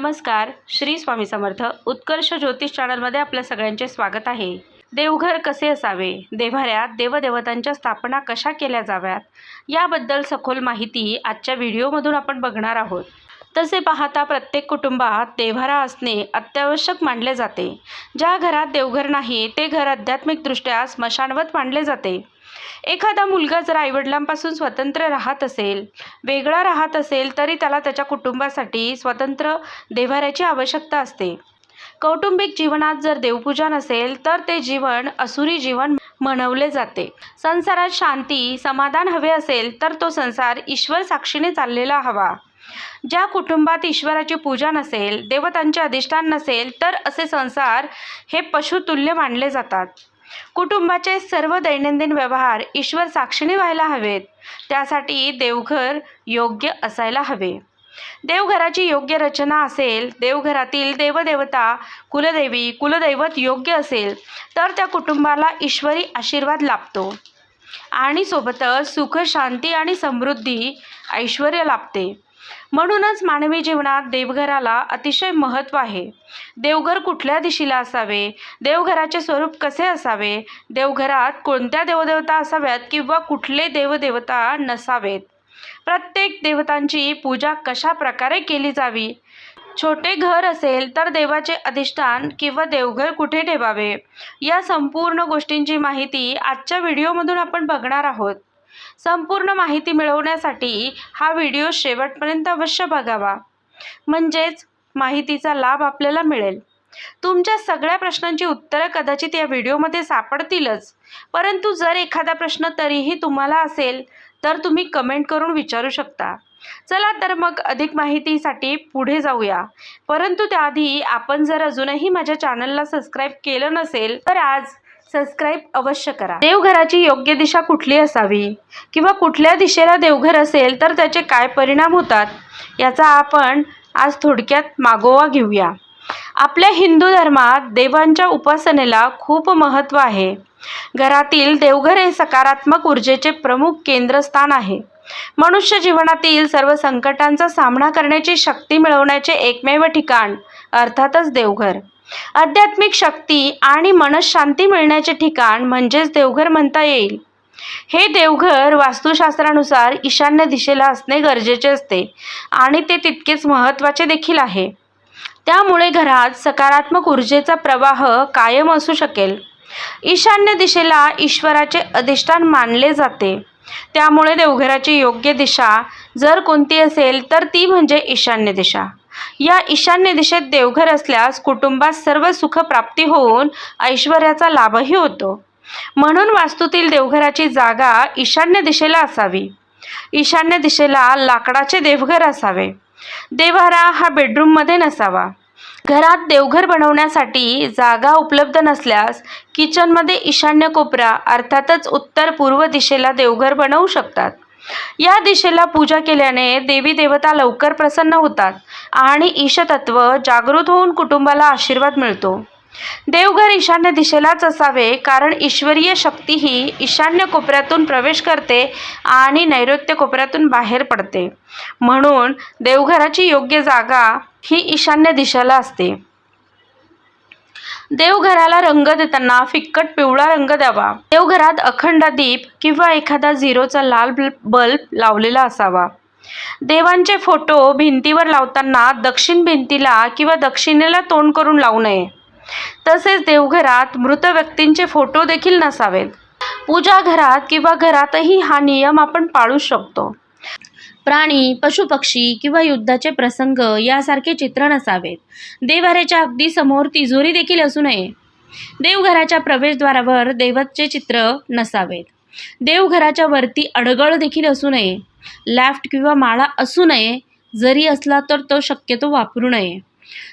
नमस्कार श्री स्वामी समर्थ उत्कर्ष ज्योतिष चॅनलमध्ये आपल्या सगळ्यांचे स्वागत आहे. देवघर कसे असावे? देव्हाऱ्यात देवदेवतांच्या स्थापना कशा केल्या जाव्यात? याबद्दल सखोल माहिती आजच्या व्हिडिओमधून आपण बघणार आहोत. तसे पाहता प्रत्येक कुटुंबात देव्हारा असणे अत्यावश्यक मानले जाते. ज्या घरात देवघर नाही ते घर आध्यात्मिकदृष्ट्या स्मशानवत मानले जाते. एखादा मुलगा जर आईवडिलांपासून स्वतंत्र राहत असेल वेगळा राहत असेल तरी त्याला त्याच्या कुटुंबासाठी स्वतंत्र देव्हाऱ्याची आवश्यकता असते. कौटुंबिक जीवनात जर देवपूजा नसेल तर ते जीवन असुरी जीवन म्हणवले जाते. संसारात शांती समाधान हवे असेल तर तो संसार ईश्वर साक्षीने चाललेला हवा. ज्या कुटुंबात ईश्वराची पूजा नसेल देवतांचे अधिष्ठान नसेल तर असे संसार हे पशुतुल्य मानले जातात. कुटुंबाचे सर्व दैनंदिन व्यवहार ईश्वर साक्षीने व्हायला हवेत. त्यासाठी देवघर योग्य असायला हवे. देवघराची योग्य रचना असेल देवघरातील देवदेवता कुलदेवी कुलदैवत योग्य असेल तर त्या कुटुंबाला ईश्वरी आशीर्वाद लाभतो. आणि सोबतच सुख शांती आणि समृद्धी ऐश्वर लाभते. म्हणूनच मानवी जीवनात देवघराला अतिशय महत्त्व आहे. देवघर कुठल्या दिशेला असावे? देवघराचे स्वरूप कसे असावे? देवघरात कोणत्या देवदेवता असाव्यात किंवा कुठले देवदेवता नसावेत? प्रत्येक देवतांची पूजा कशा प्रकारे केली जावी? छोटे घर असेल तर देवाचे अधिष्ठान किंवा देवघर कुठे ठेवावे? या संपूर्ण गोष्टींची माहिती आजच्या व्हिडिओमधून आपण बघणार आहोत. संपूर्ण माहिती मिळवण्यासाठी हा व्हिडिओ शेवटपर्यंत अवश्य बघावा. म्हणजेच माहितीचा लाभ आपल्याला मिळेल. तुमच्या सगळ्या प्रश्नांची उत्तरं कदाचित या व्हिडिओमध्ये सापडतीलच. परंतु जर एखादा प्रश्न तरीही तुम्हाला असेल तर तुम्ही कमेंट करून विचारू शकता. चला तर मग अधिक माहितीसाठी पुढे जाऊया. परंतु त्याआधी आपण जर अजूनही माझ्या चॅनलला सबस्क्राईब केलं नसेल तर आज सबस्क्राईब अवश्य करा. देवघराची योग्य दिशा कुठली असावी? किंवा कुठल्या दिशेला देवघर असेल तर त्याचे काय परिणाम होतात? याचा आपण आज थोडक्यात मागोवा घेऊया. आपल्या हिंदू धर्मात देवांच्या उपासनेला खूप महत्त्व आहे. घरातील देवघर हे सकारात्मक ऊर्जेचे प्रमुख केंद्रस्थान आहे. मनुष्य जीवनातील सर्व संकटांचा सामना करण्याची शक्ती मिळवण्याचे एकमेव ठिकाण अर्थातच देवघर. आध्यात्मिक शक्ती आणि मनशांती मिळण्याचे ठिकाण म्हणजेच देवघर म्हणता येईल. हे देवघर वास्तुशास्त्रानुसार ईशान्य दिशेला असणे गरजेचे असते आणि ते तितकेच महत्त्वाचे देखील आहे. त्यामुळे घरात सकारात्मक ऊर्जेचा प्रवाह कायम असू शकेल. ईशान्य दिशेला ईश्वराचे अधिष्ठान मानले जाते. त्यामुळे देवघराची योग्य दिशा जर कोणती असेल तर ती म्हणजे ईशान्य दिशा. या ईशान्य दिशेत देवघर असल्यास कुटुंबात सर्व सुखप्राप्ती होऊन ऐश्वर्याचा लाभही होतो. म्हणून वास्तूतील देवघराची जागा ईशान्य दिशेला असावी. ईशान्य दिशेला लाकडाचे देवघर असावे. देव्हारा हा बेडरूममध्ये नसावा. घरात देवघर बनवण्यासाठी जागा उपलब्ध नसल्यास किचनमध्ये ईशान्य कोपरा अर्थातच उत्तर पूर्व दिशेला देवघर बनवू शकतात. या दिशेला पूजा केल्याने देवी देवता लवकर प्रसन्न होतात आणि ईशतत्व जागृत होऊन कुटुंबाला आशीर्वाद मिळतो. देवघर ईशान्य दिशेलाच असावे कारण ईश्वरीय शक्ती ही ईशान्य कोपऱ्यातून प्रवेश करते आणि नैऋत्य कोपऱ्यातून बाहेर पडते. म्हणून देवघराची योग्य जागा ही ईशान्य दिशेला असते. देवघराला रंग देताना फिक्कट पिवळा रंग द्यावा. देवघरात अखंड दीप किंवा एखादा झिरोचा लाल बल्ब लावलेला असावा. देवांचे फोटो भिंतीवर लावताना दक्षिण भिंतीला किंवा दक्षिणेला तोंड करून लावू नये. तसेच देवघरात मृत व्यक्तींचे फोटो देखील नसावेत. पूजा घरात किंवा घरातही हा नियम आपण पाळू शकतो. प्राणी पशुपक्षी किंवा युद्धाचे प्रसंग यासारखे चित्र नसावेत देवाऱ्याच्या अगदी समोर तिजोरी देखील असू नये. देवघराच्या प्रवेशद्वारावर देवतचे चित्र नसावेत. देवघराच्या वरती अडगळ देखील असू नये. लॅफ्ट किंवा माळा असू नये. जरी असला तर तो शक्यतो वापरू नये.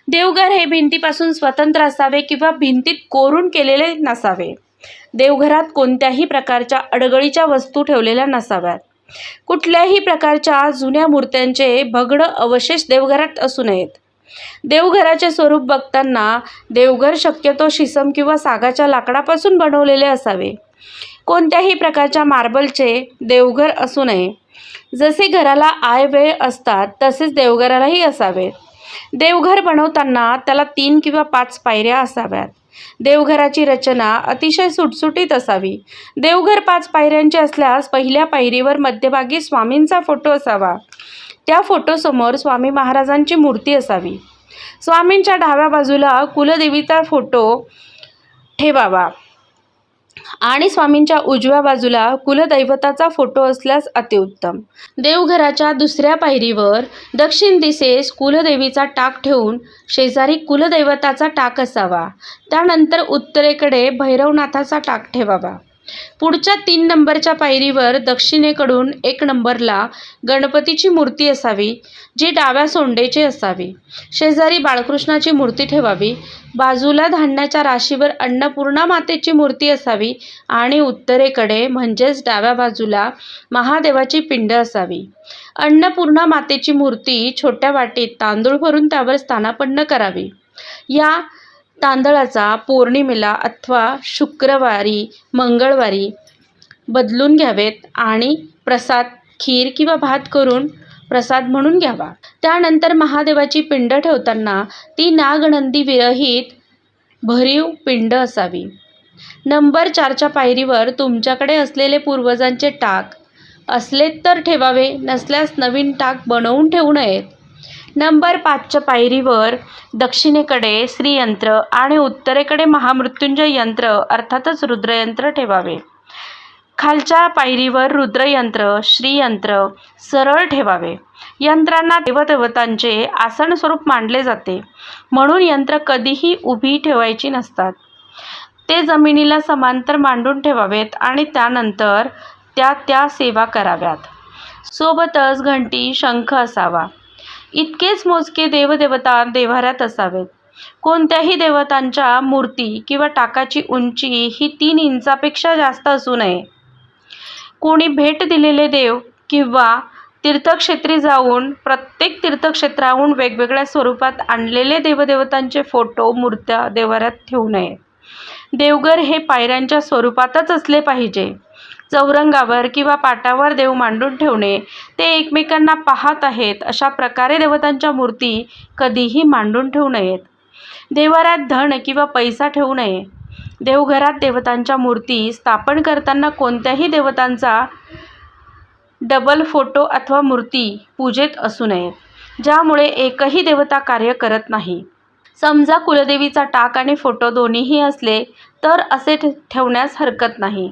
देवघर हे भिंतीपासून स्वतंत्र असावे किंवा भिंतीत कोरून केलेले नसावे. देवघरात कोणत्याही प्रकारच्या अडगळीच्या वस्तू ठेवलेल्या नसाव्यात. कुठल्याही प्रकारच्या जुन्या मूर्त्यांचे भगड अवशेष देवघरात असू नयेत. देवघराचे स्वरूप बघताना देवघर शक्यतो शिसम किंवा सागाच्या लाकडापासून बनवलेले असावे. कोणत्याही प्रकारच्या मार्बलचे देवघर असू नये. जसे घराला आय वेळ असतात तसेच देवघरालाही असावे. देवघर बनवताना त्याला तीन किंवा पाच पायऱ्या असाव्यात. देवघराची रचना अतिशय सुटसुटीत असावी. देवघर पाच पायऱ्यांचे असल्यास पहिल्या पायरीवर मध्यभागी स्वामींचा फोटो असावा. त्या फोटोसमोर स्वामी महाराजांची मूर्ती असावी. स्वामींच्या डाव्या बाजूला कुलदेवीचा फोटो ठेवावा. आणि स्वामींच्या उजव्या बाजूला कुलदैवताचा फोटो असल्यास अतिउत्तम. देवघराच्या दुसऱ्या पायरीवर दक्षिण दिशेस कुलदेवीचा टाक ठेवून शेजारी कुलदैवताचा टाक असावा. त्यानंतर उत्तरेकडे भैरवनाथाचा टाक ठेवावा. पुढच्या तीन नंबरच्या पायरीवर दक्षिणेकडून एक नंबरला गणपतीची मूर्ती असावी जी डाव्या सोंडेची असावी. शेजारी बाळकृष्णाची मूर्ती ठेवावी बाजूला धान्याच्या राशीवर अन्नपूर्णा मातेची मूर्ती असावी आणि उत्तरेकडे म्हणजेच डाव्या बाजूला महादेवाची पिंड असावी. अन्नपूर्णा मातेची मूर्ती छोट्या वाटीत तांदूळ भरून त्यावर स्थानापन्न करावी. या तांदळाचा पौर्णिमेला अथवा शुक्रवारी मंगळवारी बदलून घ्यावेत आणि प्रसाद खीर किंवा भात करून प्रसाद म्हणून घ्यावा. त्यानंतर महादेवाची पिंड ठेवताना ती नागनंदी विरहित भरीव पिंड असावी. नंबर चारच्या पायरीवर तुमच्याकडे असलेले पूर्वजांचे टाक असले तर ठेवावे नसल्यास नवीन टाक बनवून ठेवू नयेत. नंबर पाचच्या पायरीवर दक्षिणेकडे श्रीयंत्र आणि उत्तरेकडे महामृत्युंजय यंत्र अर्थातच रुद्रयंत्र ठेवावे. खालच्या पायरीवर रुद्रयंत्र श्रीयंत्र सरळ ठेवावे. यंत्रांना देवदेवतांचे आसन स्वरूप मानले जाते. म्हणून यंत्र कधीही उभी ठेवायची नसतात. ते जमिनीला समांतर मांडून ठेवावेत आणि त्यानंतर त्या त्या सेवा कराव्यात. सोबतच घंटी शंख असावा. इतकेच मोजके देवदेवता देव्हाऱ्यात असावेत. कोणत्याही देवतांच्या मूर्ती किंवा टाकाची उंची ही तीन इंचापेक्षा जास्त असू नये. कोणी भेट दिलेले देव किंवा तीर्थक्षेत्री जाऊन प्रत्येक तीर्थक्षेत्राहून वेगवेगळ्या स्वरूपात आणलेले देवदेवतांचे फोटो मूर्त्या देवाऱ्यात ठेवू नये. देवघर हे पायऱ्यांच्या स्वरूपातच असले पाहिजे. चौरंगावर किंवा पाटावर देव मांडून ठेवणे ते एकमेकांना पाहत आहेत अशा प्रकारे देवतांच्या मूर्ती कधीही मांडून ठेवू नयेत. देवाऱ्यात धन किंवा पैसा ठेवू नये. देवघरात देवतांच्या मूर्ती स्थापन करताना कोणत्याही देवतांचा डबल फोटो अथवा मूर्ती पूजेत असू नयेत. ज्यामुळे एकही देवता कार्य करत नाही. समजा कुलदेवीचा टाक आणि फोटो दोन्हीही असले तर असे ठे ठेवण्यास हरकत नाही.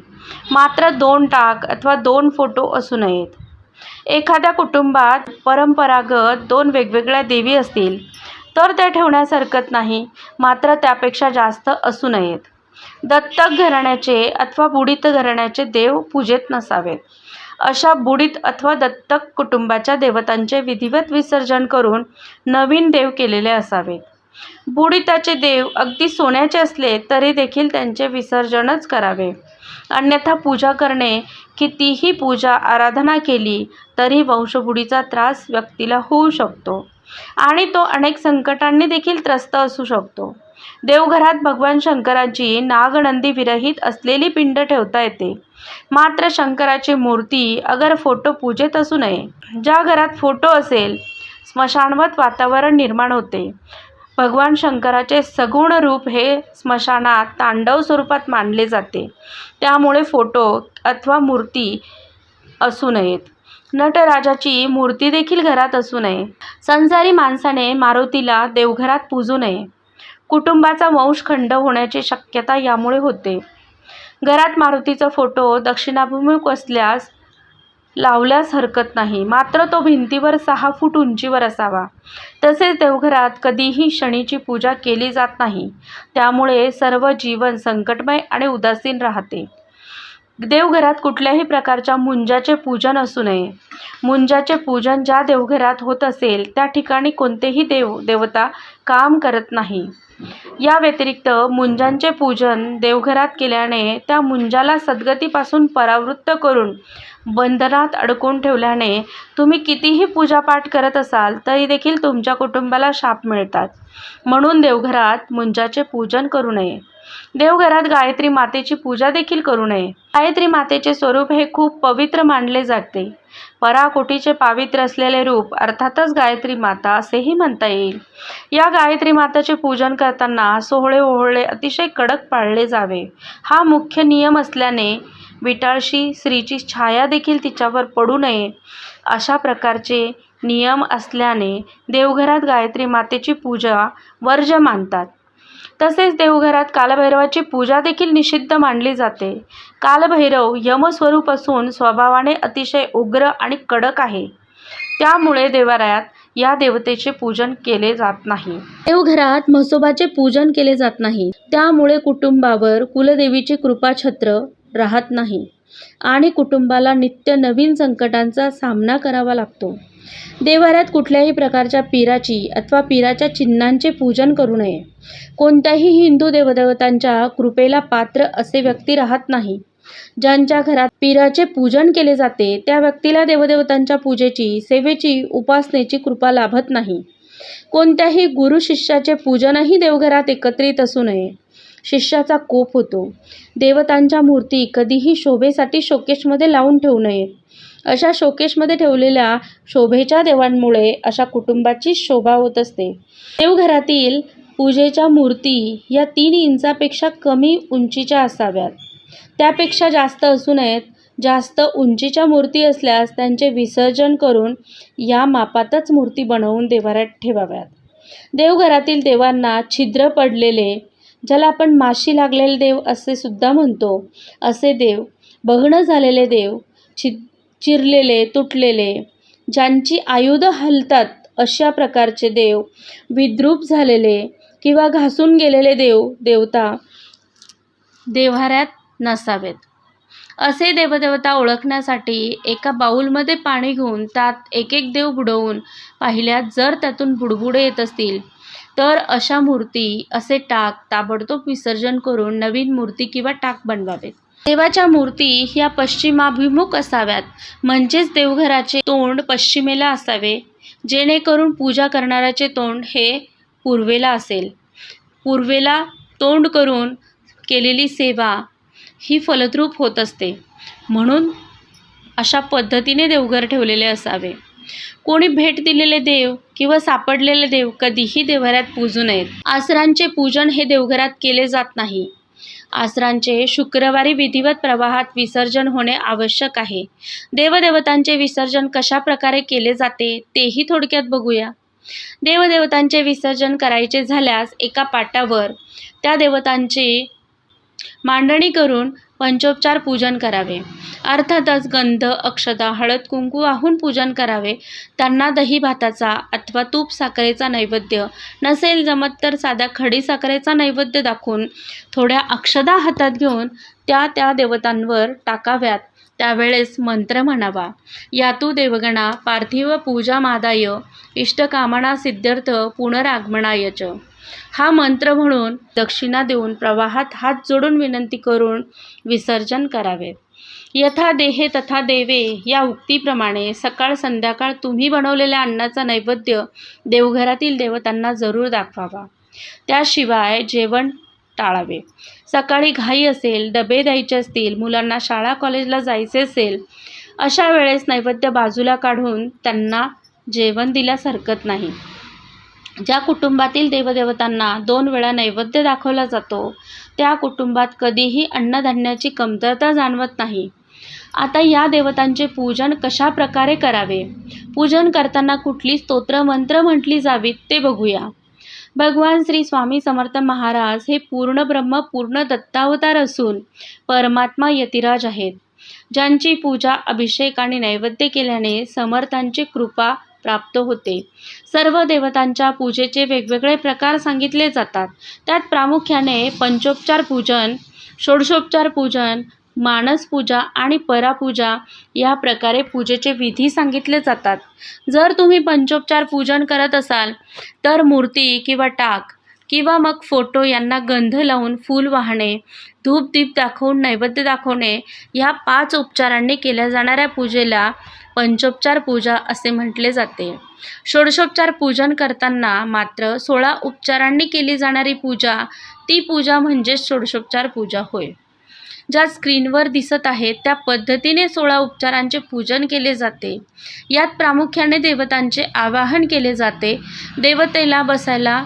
मात्र दोन टाक अथवा दोन फोटो असू नयेत. एखाद्या कुटुंबात परंपरागत दोन वेगवेगळ्या देवी असतील तर त्या ठेवण्यास हरकत नाही मात्र त्यापेक्षा जास्त असू नयेत. दत्तक घराण्याचे अथवा बुडीत घराण्याचे देव पूजेत नसावेत. अशा बुडीत अथवा दत्तक कुटुंबाच्या देवतांचे विधिवत विसर्जन करून नवीन देव केलेले असावेत. बुडिताचे देव अगदी सोन्याचे असले तरी देखील त्यांचे विसर्जनच करावे. अन्यथा पूजा करणे कितीही पूजा आराधना केली तरी वंशबुडीचा त्रास व्यक्तीला होऊ शकतो आणि तो अनेक संकटांनी देखील त्रस्त असू शकतो. देवघरात भगवान शंकराची नागनंदी विरहित असलेली पिंड ठेवता येते. मात्र शंकराची मूर्ती अगर फोटो पूजेत असू नये ज्या घरात फोटो असेल स्मशानवत वातावरण निर्माण होते. भगवान शंकराचे सगुण रूप हे स्मशानात तांडव स्वरूपात मानले जाते. त्यामुळे फोटो अथवा मूर्ती असू नयेत. नटराजाची मूर्ती देखील घरात असू नये. संसारी माणसाने मारुतीला देवघरात पूजू नये. कुटुंबाचा वंश खंड होण्याची शक्यता यामुळे होते. घरात मारुतीचा फोटो दक्षिणाभिमुख असल्यास लावल्यास हरकत नाही. मात्र तो भिंतीवर सहा फूट उंचीवर असावा. तसेच देवघरात कधीही शनीची पूजा केली जात नाही. त्यामुळे सर्व जीवन संकटमय आणि उदासीन राहते. देवघरात कुठल्याही प्रकारच्या मुंजाचे पूजन असू नये. मुंजाचे पूजन ज्या देवघरात होत असेल त्या ठिकाणी कोणतेही देव देवता काम करत नाही. या व्यतिरिक्त मुंजांचे पूजन देवघरात केल्याने त्या मुंजाला सद्गतीपासून परावृत्त करून बंधनात अडकून ठेवल्याने तुम्ही कितीही पूजापाठ करत असाल तरी देखील तुमच्या कुटुंबाला शाप मिळतात. म्हणून देवघरात मुंजाचे पूजन करू नये. देवघरात गायत्री मातेची पूजा देखील करू नये. गायत्री मातेचे स्वरूप हे खूप पवित्र मानले जाते. पराकोटीचे पावित्र्य असलेले रूप अर्थातच गायत्री माता असेही म्हणता येईल. या गायत्री माताचे पूजन करताना सोहळे ओहळे अतिशय कडक पाळले जावे. हा मुख्य नियम असल्याने विटाळशी स्त्रीची छाया देखील तिच्यावर पडू नये. अशा प्रकारचे नियम असल्याने देवघरात गायत्री मातेची पूजा वर्ज मानतात. तसेच देवघरात कालभैरवाची पूजा देखील निषिद्ध मानली जाते. कालभैरव यमस्वरूप असून स्वभावाने अतिशय उग्र आणि कडक आहे. त्यामुळे देवालयात या देवतेचे पूजन केले जात नाही. देवघरात म्हसोबाचे पूजन केले जात नाही. त्यामुळे कुटुंबावर कुलदेवीची कृपाछत्र राहत नाही. आणि कुटुंबाला नित्य नवीन संकटांचा सामना करावा लागतो. देवाऱ्यात कुठल्याही प्रकारच्या पीराची अथवा पीराच्या चिन्हांचे पूजन करू नये. कोणत्याही हिंदू देवदेवतांच्या कृपेला पात्र असे व्यक्ती राहत नाही. ज्यांच्या घरात पीराचे पूजन केले जाते त्या व्यक्तीला देवदेवतांच्या पूजेची सेवेची उपासनेची कृपा लाभत नाही. कोणत्याही गुरु शिष्याचे पूजनही देवघरात एकत्रित असू नये. शिष्याचा कोप होतो. देवतांच्या मूर्ती कधीही शोभेसाठी शोकेशमध्ये लावून ठेवू नये अशा शोकेशमध्ये ठेवलेल्या शोभेच्या देवांमुळे अशा कुटुंबाची शोभा होत असते. देवघरातील पूजेच्या मूर्ती या तीन इंचापेक्षा कमी उंचीच्या असाव्यात. त्यापेक्षा जास्त असू नयेत जास्त उंचीच्या मूर्ती असल्यास त्यांचे विसर्जन करून या मापातच मूर्ती बनवून देवाऱ्यात ठेवाव्यात. देवघरातील देवांना छिद्र पडलेले ज्याला आपण माशी लागलेले देव असे सुद्धा म्हणतो असे देव बघणं झालेले देव छिद चिरलेले तुटलेले ज्यांची आयुधं हलतात अशा प्रकारचे देव विद्रूप झालेले किंवा घासून गेलेले देव देवता देव्हाऱ्यात नसावेत. असे देवदेवता ओळखण्यासाठी एका बाऊलमध्ये पाणी घेऊन त्यात एक एक देव बुडवून पाहिल्यात जर त्यातून बुडबुडे येत असतील तर अशा मूर्ती असे टाक ताबडतोब विसर्जन करून नवीन मूर्ती किंवा टाक बनवावेत. देवाच्या मूर्ती ह्या पश्चिमाभिमुख असाव्यात. म्हणजेच देवघराचे तोंड पश्चिमेला असावे. जेणेकरून पूजा करणाऱ्याचे तोंड हे पूर्वेला असेल. पूर्वेला तोंड करून केलेली सेवा ही फलद्रूप होत असते. म्हणून अशा पद्धतीने देवघर ठेवलेले असावे. कोणी भेट दिलेले देव किंवा सापडलेले देव कधीही देवघरात पूजू नयेत. आसरांचे पूजन हे देवघरात केले जात नाही. आसरांचे शुक्रवारी विधिवत प्रवाहात विसर्जन होणे आवश्यक आहे. देवदेवतांचे विसर्जन कशा प्रकारे केले जाते तेही थोडक्यात बघूया. देवदेवतांचे विसर्जन करायचे झाल्यास एका पाटावर त्या देवतांची मांडणी करून पंचोपचार पूजन करावे. अर्थातच गंध अक्षता हळद कुंकू वाहून पूजन करावे. त्यांना दही भाताचा अथवा तूप साखरेचा नैवेद्य. नसेल जमत तर साध्या खडी साखरेचा नैवेद्य दाखवून थोड्या अक्षदा हातात घेऊन त्या त्या देवतांवर टाकाव्यात. त्यावेळेस मंत्र म्हणावा. यातू देवगणा पार्थिव पूजा मादाय. इष्टकामना सिद्ध्यर्थ पुनरागमनाय च. हा मंत्र म्हणून दक्षिणा देऊन प्रवाहात हात जोडून विनंती करून विसर्जन करावे. यथा देहे तथा देवे या उक्तीप्रमाणे सकाळ संध्याकाळ तुम्ही बनवलेल्या अन्नाचा नैवेद्य देवघरातील देवतांना जरूर दाखवावा. त्याशिवाय जेवण टाळावे. सकाळी घाई असेल डबे द्यायचे असतील मुलांना शाळा कॉलेजला जायचे असेल अशा वेळेस नैवेद्य बाजूला काढून त्यांना जेवण दिल्यास हरकत नाही. ज्या कुटुंबातील देवदेवतांना दोन वेळा नैवेद्य दाखवला जातो त्या कुटुंबात कधीही अन्नधान्याची कमतरता जाणवत नाही. आता या देवतांचे पूजन कशा प्रकारे करावे? पूजन करताना कुठली स्तोत्र मंत्र म्हटली जावीत ते बघूया. भगवान श्री स्वामी समर्थ महाराज हे पूर्ण ब्रह्म पूर्ण दत्तावतार असून परमात्मा यतिराज आहेत. ज्यांची पूजा अभिषेक आणि नैवेद्य केल्याने समर्थांची कृपा प्राप्त होते. सर्व देवतांच्या पूजेचे वेगवेगळे प्रकार सांगितले जातात. त्यात प्रामुख्याने पंचोपचार पूजन षोडशोपचार पूजन मानस पूजा आणि परापूजा या प्रकारे पूजेचे विधी सांगितले जातात. जर तुम्ही पंचोपचार पूजन करत असाल तर मूर्ती किंवा टाक किंवा मग फोटो यांना गंध लावून फूल वाहणे धूप दीप दाखवून नैवेद्य दाखवणे ह्या पाच उपचारांनी केल्या जाणाऱ्या पूजेला पंचोपचार पूजा असे म्हटले जाते. षोडशोपचार पूजन करताना मात्र सोळा उपचारांनी केली जाणारी पूजा ती पूजा म्हणजेच षोडशोपचार पूजा होय. ज्या स्क्रीनवर दिसत आहे त्या पद्धतीने सोळा उपचारांचे पूजन केले जाते. यात प्रामुख्याने देवतांचे आवाहन केले जाते. देवतेला बसायला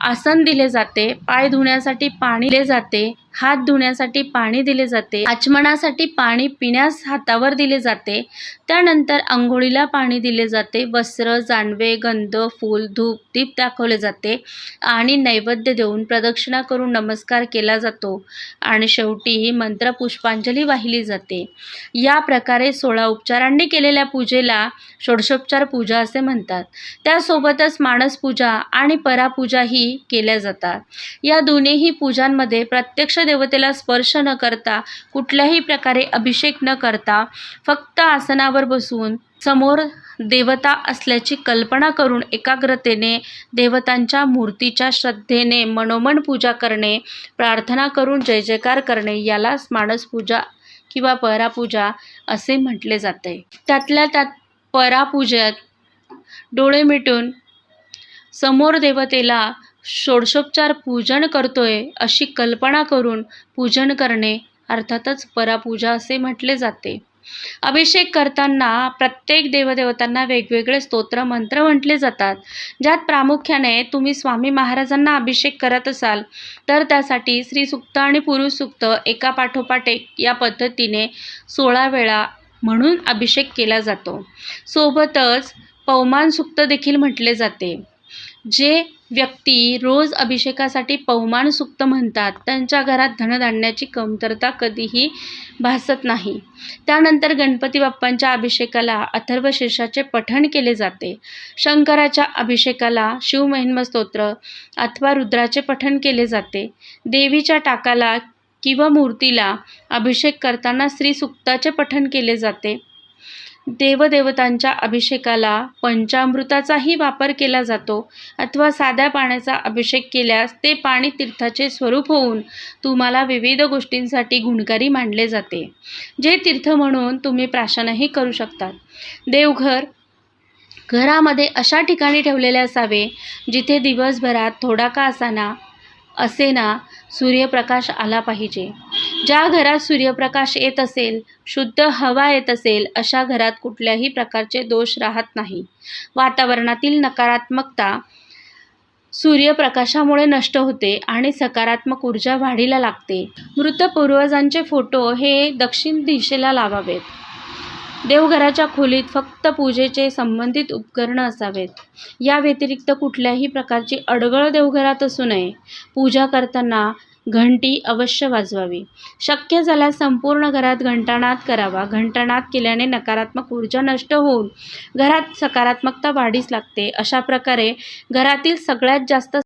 आसन दिले जाते पाय धुण्यासाठी पाणी दिले जाते हात धुण्यासाठी पाणी दिले जाते. आचमनासाठी पाणी पिण्यास हातावर दिले जाते. त्यानंतर आंघोळीला पाणी दिले जाते. वस्त्र जानवे गंध फूल धूप दीप दाखवले जाते आणि नैवेद्य देऊन प्रदक्षिणा करून नमस्कार केला जातो आणि शेवटी ही मंत्र पुष्पांजली वाहिली जाते. या प्रकारे सोळा उपचारांनी केलेल्या पूजेला षोडशोपचार पूजा असे म्हणतात. त्यासोबतच मानस पूजा आणि परापूजाही केल्या जातात. या दोन्हीही पूजांमध्ये प्रत्यक्ष देवतेला स्पर्श न करता कुठल्याही प्रकारे अभिषेक न करता फक्त आसनावर बसून समोर देवता असल्याची कल्पना करून एकाग्रतेने देवतांच्या मूर्तीच्या श्रद्धेने मनोमन पूजा करणे प्रार्थना करून जय जयकार करणे यालाच मानसपूजा किंवा परापूजा असे म्हटले जाते. त्यातल्या त्यात परापूजेत डोळे मिटून समोर देवतेला षोडशोपचार पूजन करतोय अशी कल्पना करून पूजन करणे अर्थातच परापूजा असे म्हटले जाते. अभिषेक करताना प्रत्येक देवदेवतांना वेगवेगळे स्तोत्र मंत्र म्हटले जातात. ज्यात प्रामुख्याने तुम्ही स्वामी महाराजांना अभिषेक करत असाल तर त्यासाठी स्त्रीसुक्त आणि पुरुष सुक्त एका पाठोपाठ एक या पद्धतीने सोळा वेळा म्हणून अभिषेक केला जातो. सोबतच पवमान सुक्त देखील म्हटले जाते. जे व्यक्ती रोज अभिषेकासाठी पवमान सुक्त म्हणतात त्यांच्या घरात धनधान्याची कमतरता कधीही भासत नाही. त्यानंतर गणपती बाप्पांच्या अभिषेकाला अथर्व शीर्षाचे पठण केले जाते. शंकराच्या अभिषेकाला शिवमहिन्म स्तोत्र अथवा रुद्राचे पठण केले जाते. देवीच्या टाकाला किंवा मूर्तीला अभिषेक करताना श्रीसुक्ताचे पठण केले जाते. देवदेवतांच्या अभिषेकाला पंचामृताचाही वापर केला जातो. अथवा साध्या पाण्याचा अभिषेक केल्यास ते पाणी तीर्थाचे स्वरूप होऊन तुम्हाला विविध गोष्टींसाठी गुणकारी मानले जाते. जे तीर्थ म्हणून तुम्ही प्राशनही करू शकतात. देवघर घरामध्ये अशा ठिकाणी ठेवलेले असावे जिथे दिवसभरात थोडा का असाना असेना सूर्यप्रकाश आला पाहिजे. ज्या घरात सूर्यप्रकाश येत असेल शुद्ध हवा येत असेल अशा घरात कुठल्याही प्रकारचे दोष राहत नाही. वातावरणातील नकारात्मकता सूर्यप्रकाशामुळे नष्ट होते आणि सकारात्मक ऊर्जा वाढीला लागते. मृत पूर्वजांचे फोटो हे दक्षिण दिशेला लावावेत. देवघराच्या खोलीत फक्त पूजेचे संबंधित उपकरणं असावेत. या व्यतिरिक्त कुठल्याही प्रकारची अडगळ देवघरात असू नये. पूजा करताना घंटी अवश्य वाजवावी. शक्य झाल्यास संपूर्ण घरात घंटानाद करावा. घंटानाद केल्याने नकारात्मक ऊर्जा नष्ट होऊन घरात सकारात्मकता वाढीस लागते. अशा प्रकारे घरातील सगळ्यात जास्त